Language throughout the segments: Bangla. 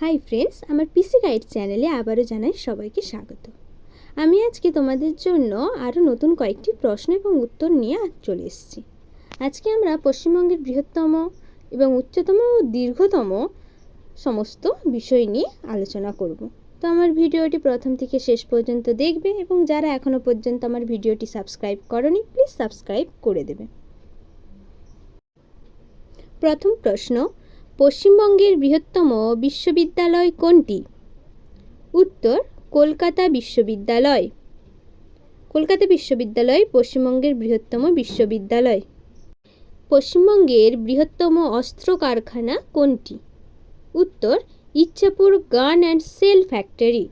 হাই ফ্রেন্ডস আমার পিসি গাইড চ্যানেলে আবারও জানাই সবাইকে স্বাগত। আমি আজকে তোমাদের জন্য আরও নতুন কয়েকটি প্রশ্ন এবং উত্তর নিয়ে চলে এসেছি। আজকে আমরা পশ্চিমবঙ্গের বৃহত্তম এবং উচ্চতম ও দীর্ঘতম সমস্ত বিষয় নিয়ে আলোচনা করব। তো আমার ভিডিওটি প্রথম থেকে শেষ পর্যন্ত দেখবে এবং যারা এখনও পর্যন্ত আমার ভিডিওটি সাবস্ক্রাইব করনি প্লিজ সাবস্ক্রাইব করে দেবে। প্রথম প্রশ্ন পশ্চিমবঙ্গের বৃহত্তম বিশ্ববিদ্যালয় কোনটি? উত্তর, কলকাতা বিশ্ববিদ্যালয়। কলকাতা বিশ্ববিদ্যালয় পশ্চিমবঙ্গের বৃহত্তম বিশ্ববিদ্যালয়। পশ্চিমবঙ্গের বৃহত্তম অস্ত্র কারখানা কোনটি? উত্তর, ইচ্ছাপুর গান অ্যান্ড সেল ফ্যাক্টরি।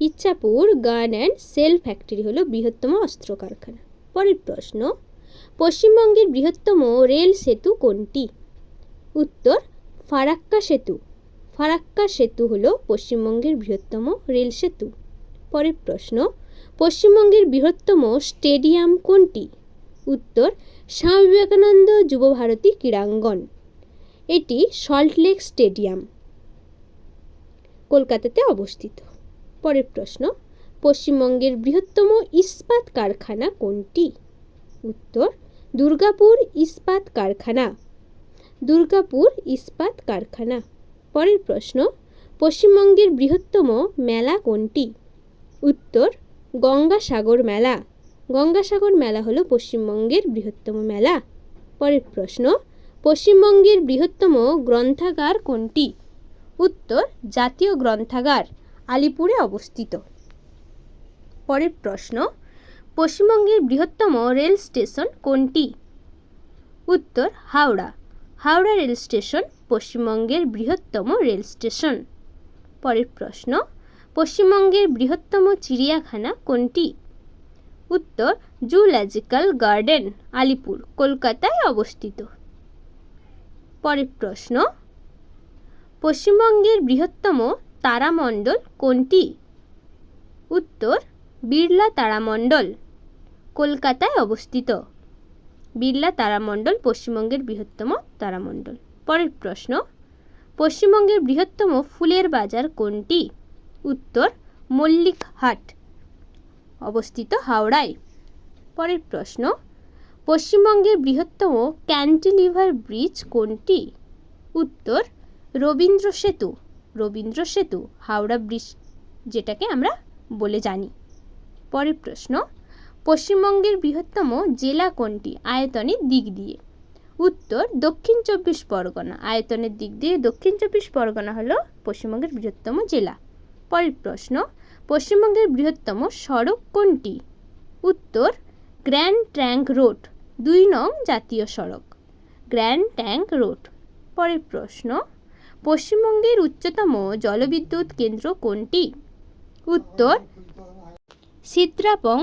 ইচ্ছাপুর গান অ্যান্ড সেল ফ্যাক্টরি হলো বৃহত্তম অস্ত্র কারখানা পরের প্রশ্ন, পশ্চিমবঙ্গের বৃহত্তম রেল সেতু কোনটি? উত্তর ফারাক্কা সেতু। ফারাক্কা সেতু হলো পশ্চিমবঙ্গের বৃহত্তম রেল সেতু। পরের প্রশ্ন, পশ্চিমবঙ্গের বৃহত্তম স্টেডিয়াম কোনটি? উত্তর, স্বামী বিবেকানন্দ যুবভারতী ক্রীড়াঙ্গন। এটি সল্টলেক স্টেডিয়াম, কলকাতাতে অবস্থিত। পরের প্রশ্ন, পশ্চিমবঙ্গের বৃহত্তম ইস্পাত কারখানা কোনটি? উত্তর, দুর্গাপুর ইস্পাত কারখানা। দুর্গাপুর ইস্পাত কারখানা। পরের প্রশ্ন, পশ্চিমবঙ্গের বৃহত্তম মেলা কোনটি? উত্তর, গঙ্গাসাগর মেলা। গঙ্গাসাগর মেলা হলো পশ্চিমবঙ্গের বৃহত্তম মেলা। পরের প্রশ্ন, পশ্চিমবঙ্গের বৃহত্তম গ্রন্থাগার কোনটি? উত্তর, জাতীয় গ্রন্থাগার, আলিপুরে অবস্থিত। পরের প্রশ্ন, পশ্চিমবঙ্গের বৃহত্তম রেল স্টেশন কোনটি? উত্তর, হাওড়া। হাওড়া রেল স্টেশন, পশ্চিমবঙ্গের বৃহত্তম রেল স্টেশন। পরের প্রশ্ন, পশ্চিমবঙ্গের বৃহত্তম চিড়িয়াখানা কোনটি? উত্তর জুলজিক্যাল গার্ডেন, আলিপুর, কলকাতায় অবস্থিত। পরের প্রশ্ন, পশ্চিমবঙ্গের বৃহত্তম তারামণ্ডল কোনটি? উত্তর, বিড়লা তারামণ্ডল, কলকাতায় অবস্থিত। বিড়লা তারামণ্ডল পশ্চিমবঙ্গের বৃহত্তম তারামণ্ডল। পরের প্রশ্ন, পশ্চিমবঙ্গের বৃহত্তম ফুলের বাজার কোনটি? উত্তর, মল্লিকহাট, অবস্থিত হাওড়ায়। পরের প্রশ্ন, পশ্চিমবঙ্গের বৃহত্তম ক্যান্টিলিভার ব্রিজ কোনটি? উত্তর, রবীন্দ্র সেতু রবীন্দ্র সেতু, হাওড়া ব্রিজ, যেটাকে আমরা বলে জানি। পরের প্রশ্ন পশ্চিমবঙ্গের বৃহত্তম জেলা কোনটি? আয়তনের দিক দিয়ে। উত্তর, দক্ষিণ চব্বিশ পরগনা। আয়তনের দিক দিয়ে দক্ষিণ চব্বিশ পরগনা হলো পশ্চিমবঙ্গের বৃহত্তম জেলা। পরের প্রশ্ন, পশ্চিমবঙ্গের বৃহত্তম সড়ক কোনটি? উত্তর, গ্র্যান্ড ট্র্যাঙ্ক রোড, দুই নং জাতীয় সড়ক। Grand trunk road. পরের প্রশ্ন, পশ্চিমবঙ্গের উচ্চতম জলবিদ্যুৎ কেন্দ্র কোনটি? উত্তর সিদ্রাপং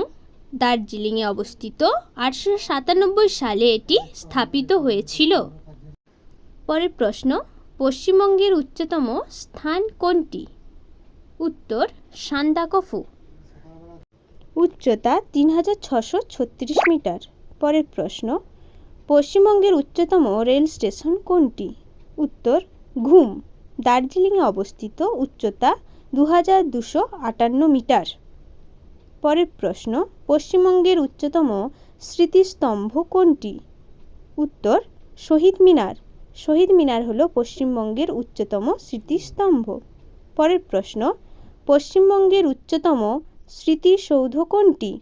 দার্জিলিংয়ে অবস্থিত আটশো সাতানব্বই সালে এটি স্থাপিত হয়েছিল। পরের প্রশ্ন, পশ্চিমবঙ্গের উচ্চতম স্থান কোনটি? উত্তর, সান্দাকফু। উচ্চতা তিন হাজার ছশো ছত্রিশ মিটার। পরের প্রশ্ন, পশ্চিমবঙ্গের উচ্চতম রেল স্টেশন কোনটি? উত্তর, ঘুম। দার্জিলিংয়ে অবস্থিত উচ্চতা দু হাজার দুশো আটান্ন মিটার। পরের প্রশ্ন, পশ্চিমবঙ্গের উচ্চতম স্মৃতিস্তম্ভ কোনটি? উত্তর, শহীদ মিনার। শহীদ মিনার হলো পশ্চিমবঙ্গের উচ্চতম স্মৃতিস্তম্ভ। পরের প্রশ্ন, পশ্চিমবঙ্গের উচ্চতম স্মৃতিসৌধ কোনটি?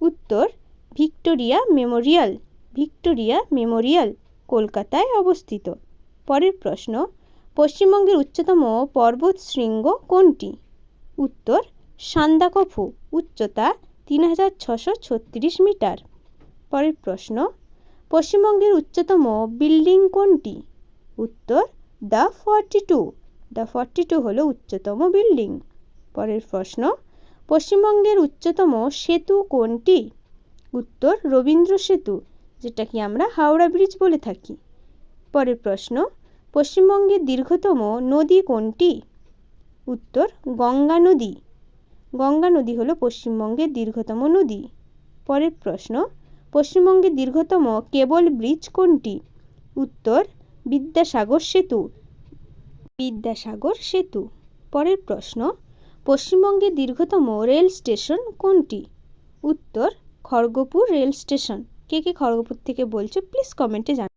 উত্তর, ভিক্টোরিয়া মেমোরিয়াল। ভিক্টোরিয়া মেমোরিয়াল, কলকাতায় অবস্থিত। পরের প্রশ্ন, পশ্চিমবঙ্গের উচ্চতম পর্বত শৃঙ্গ কোনটি? উত্তর, সান্দাকফু। উচ্চতা তিন হাজার ছশো ছত্রিশ মিটার। পরের প্রশ্ন, পশ্চিমবঙ্গের উচ্চতম বিল্ডিং কোনটি? উত্তর, the forty two. The forty two হলো উচ্চতম বিল্ডিং। পরের প্রশ্ন, পশ্চিমবঙ্গের উচ্চতম সেতু কোনটি? উত্তর, রবীন্দ্র সেতু যেটাকে আমরা হাওড়া ব্রিজ বলে থাকি। পরের প্রশ্ন, পশ্চিমবঙ্গের দীর্ঘতম নদী কোনটি? উত্তর, গঙ্গা নদী। গঙ্গা নদী হলো পশ্চিমবঙ্গের দীর্ঘতম নদী। পরের প্রশ্ন, পশ্চিমবঙ্গের দীর্ঘতম কেবল ব্রিজ কোনটি? উত্তর, বিদ্যাসাগর সেতু। বিদ্যাসাগর সেতু। পরের প্রশ্ন, পশ্চিমবঙ্গের দীর্ঘতম রেল স্টেশন কোনটি? উত্তর, খড়গপুর রেল স্টেশন। কে কে খড়গপুর থেকে বলছো, প্লিজ কমেন্টে জান